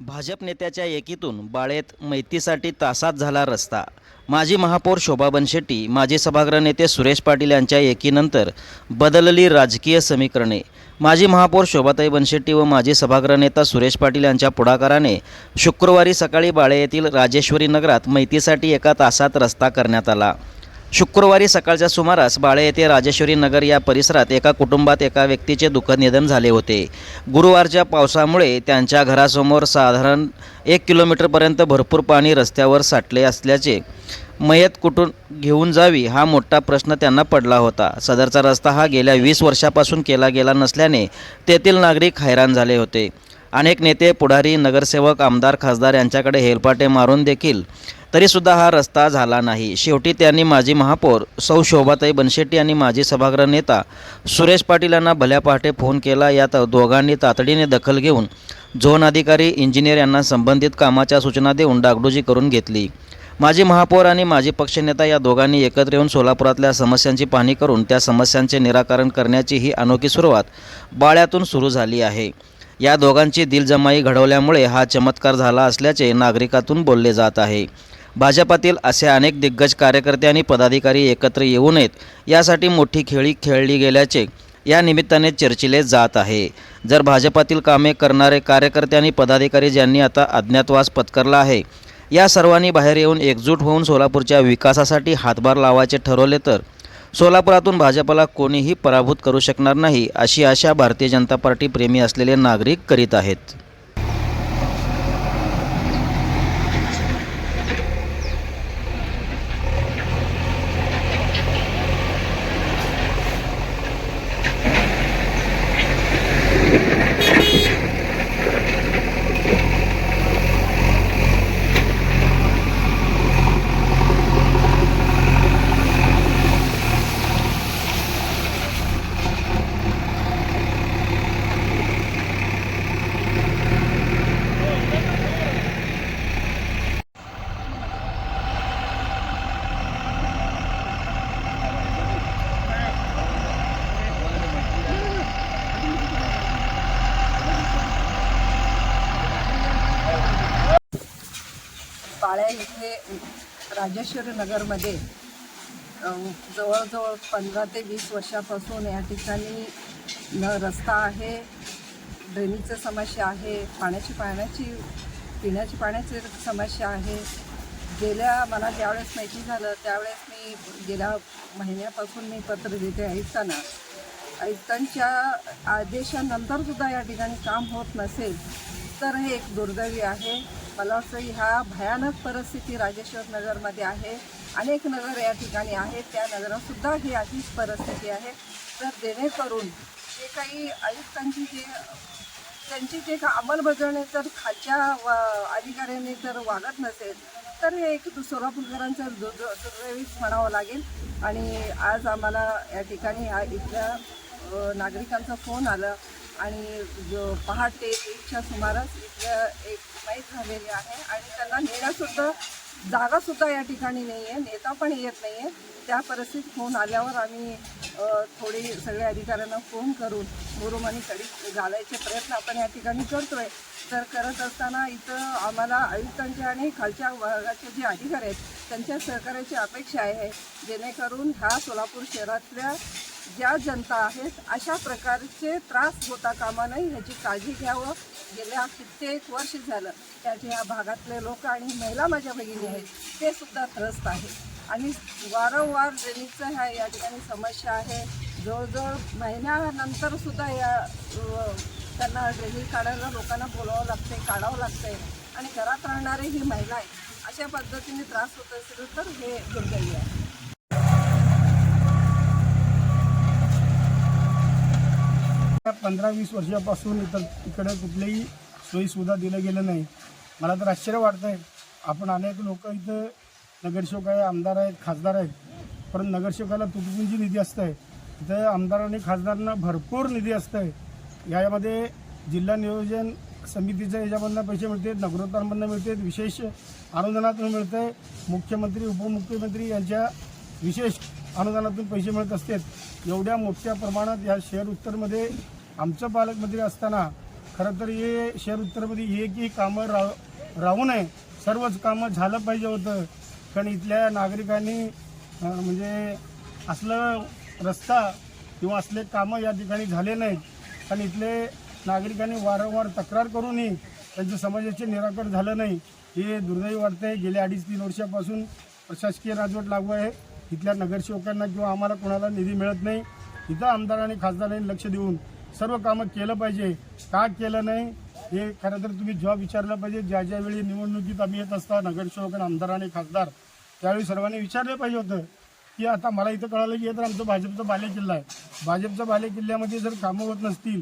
भाजप नेत्याच्या एकीतून बाळेत मैतीसाठी तासात झाला रस्ता. माजी महापौर शोभा बनशेट्टी माजी सभागृह नेते सुरेश पाटील यांच्या एकीनंतर बदलली राजकीय समीकरणे. माजी महापौर शोभाताई बनशेट्टी व माजी सभागृह नेता सुरेश पाटील यांच्या पुढाकाराने शुक्रवारी सकाळी बाळे येथील राजेश्वरी नगरात मैतीसाठी एका तासात रस्ता करण्यात आला. शुक्रवारी सकाळच्या सुमारास बाळे येथे राजेश्वरी नगर या परिसरात एका कुटुंबात एका व्यक्तीचे दुःखद निधन झाले होते. गुरुवारच्या पावसामुळे त्यांच्या घरासमोर साधारण एक किलोमीटरपर्यंत भरपूर पाणी रस्त्यावर साठले असल्याचे मयत कुठून घेऊन जावी हा मोठा प्रश्न त्यांना पडला होता. सदरचा रस्ता हा गेल्या वीस वर्षापासून केला गेला नसल्याने तेथील नागरिक हैराण झाले होते. अनेक नेते पुढारी नगरसेवक आमदार खासदार यांच्याकडे हेलपाटे मारून देखील तरीसुद्धा हा रस्ता झाला नाही. शेवटी त्यांनी माजी महापौर सौ शोभाताई बनशेट्टी आणि माजी सभागृह नेता सुरेश पाटील यांना भल्या पहाटे फोन केला. यात दोघांनी तातडीने दखल घेऊन झोन अधिकारी इंजिनियर यांना संबंधित कामाच्या सूचना देऊन डागडुजी करून घेतली. माजी महापौर आणि माजी पक्षनेता या दोघांनी एकत्र येऊन सोलापुरातल्या समस्यांची पाहणी करून त्या समस्यांचे निराकरण करण्याची ही अनोखी सुरुवात बाळ्यातून सुरू झाली आहे. या दोघांची दिलजमाई घडवल्यामुळे हा चमत्कार झाला असल्याचे नागरिकातून बोलले जात आहे. भाजपातील असे अनेक दिग्गज कार्यकर्ते आणि पदाधिकारी एकत्र येऊ नयेत. यासाठी मोठी खेळी खेळली गेल्याचे या निमित्ताने चर्चिले जात आहे. जर भाजपातील कामे करणारे कार्यकर्ते आणि पदाधिकारी ज्यांनी आता अज्ञातवास पत्करला आहे या सर्वांनी बाहेर येऊन एकजूट होऊन सोलापूरच्या विकासासाठी हातभार लावायचे ठरवले तर सोलापुरातून भाजपला कोणीही पराभूत करू शकणार नाही अशी आशा भारतीय जनता पार्टी प्रेमी असलेले नागरिक करीत आहेत. काळ्या इथे राजेश्वरी नगरमध्ये जवळजवळ पंधरा ते वीस वर्षापासून या ठिकाणी न रस्ता आहे ड्रेनेजचं समस्या आहे पाण्याची पाण्याची पिण्याची पाण्याची समस्या आहे. गेल्या मला ज्यावेळेस माहिती झालं त्यावेळेस मी गेल्या महिन्यापासून मी पत्र देते आयुक्तांना आयुक्तांच्या आदेशानंतरसुद्धा या ठिकाणी काम होत नसेल तर हे एक दुर्दैवी आहे. मला वाटतं ह्या भयानक परिस्थिती राजेश्वर नगरमध्ये आहे. अनेक नगर या ठिकाणी आहेत त्या नगरातसुद्धा ही अशीच परिस्थिती आहे. तर जेणेकरून जे काही आयुक्तांची जे त्यांची जे का अंमलबजावणी जर खालच्या व- अधिकाऱ्यांनी जर वागत नसेल तर हे एक सोलापूरकरांचं दु- दु- दुर्दैवीच म्हणावं लागेल. आणि आज आम्हाला या ठिकाणी ह्या इथल्या नागरिकांचा फोन आला. आणि जो पहाटे एकच्या सुमारास इथल्या एक नाही झालेली आहे आणि त्यांना नेण्यासुद्धा जागासुद्धा या ठिकाणी नाही आहे नेता पण येत नाही आहे त्या परिस्थितीत फोन आल्यावर आम्ही थोडी सगळ्या अधिकाऱ्यांना फोन करून मुरुम कडी घालायचे प्रयत्न आपण या ठिकाणी करतोय. तर करत असताना इथं आम्हाला आयुक्तांचे आणि खालच्या भागाचे जे अधिकारी आहेत त्यांच्या सहकार्याची अपेक्षा आहे जेणेकरून ह्या सोलापूर शहरातल्या ज्या जनता आहेत अशा प्रकारचे त्रास होता कामा नाही ह्याची काळजी घ्यावं. गेल्या कित्येक वर्ष झालं त्याच्या या भागातले लोक आणि महिला माझ्या भगिनी आहेत ते सुद्धा त्रस्त आहेत. आणि वारंवार ड्रेनेजचं ह्या या ठिकाणी समस्या आहे. जवळजवळ महिन्यानंतर सुद्धा या त्यांना ड्रेनेज काढायला लोकांना बोलावं लागते काढावं लागते आणि घरात राहणारे ही महिला आहे अशा पद्धतीने त्रास होत असेल तर हे दुर्दैवी आहे. पंधरा वीस वर्षापासून इतर इकडे कुठलीही सोयीसुविधा दिलं गेलं नाही. मला तर आश्चर्य वाटतं आहे आपण अनेक लोक इथं नगरसेवक आहे आमदार आहेत खासदार आहेत. परंतु नगरसेवकाला तुटपुंजी निधी असतं आहे इथं आमदार आणि खासदारांना भरपूर निधी असतं आहे यामध्ये जिल्हा नियोजन समितीच्या याच्यामधनं पैसे मिळते नगरोत्तरांमधनं मिळते विशेष अनुदानातून मिळतं मुख्यमंत्री उपमुख्यमंत्री यांच्या विशेष अनुदानातून पैसे मिळत असतात. एवढ्या मोठ्या प्रमाणात या शहर उत्तरमध्ये आमचं पालकमंत्री असताना खरं तर हे शहर उत्तरमध्ये एकही कामं राह राहू नये. सर्वच कामं झालं पाहिजे होतं. कारण इथल्या नागरिकांनी म्हणजे असलं रस्ता किंवा असले कामं या ठिकाणी झाले नाहीत. आणि इथले नागरिकांनी वारंवार तक्रार करूनही त्यांच्या समाजाचे निराकरण झालं नाही. हे दुर्दैवी वाटतंय. गेल्या अडीच तीन वर्षापासून प्रशासकीय राजवट लागू आहे. इथल्या नगरसेवकांना किंवा आम्हाला कोणाला निधी मिळत नाही. इथं आमदारांनी खासदारांनी लक्ष देऊन सर्व कामं केलं पाहिजे. का केलं नाही? हे खरं तर तुम्ही जॉब विचारलं पाहिजे ज्या ज्या वेळी निवडणुकीत आम्ही येत असता नगरसेवक आणि आमदार आणि खासदार त्यावेळी सर्वांनी विचारलं पाहिजे होतं. की आता मला इथं कळालं की हे तर आमचं भाजपचा बालेकिल्ला आहे. भाजपच्या बालेकिल्ल्यामध्ये जर कामं होत नसतील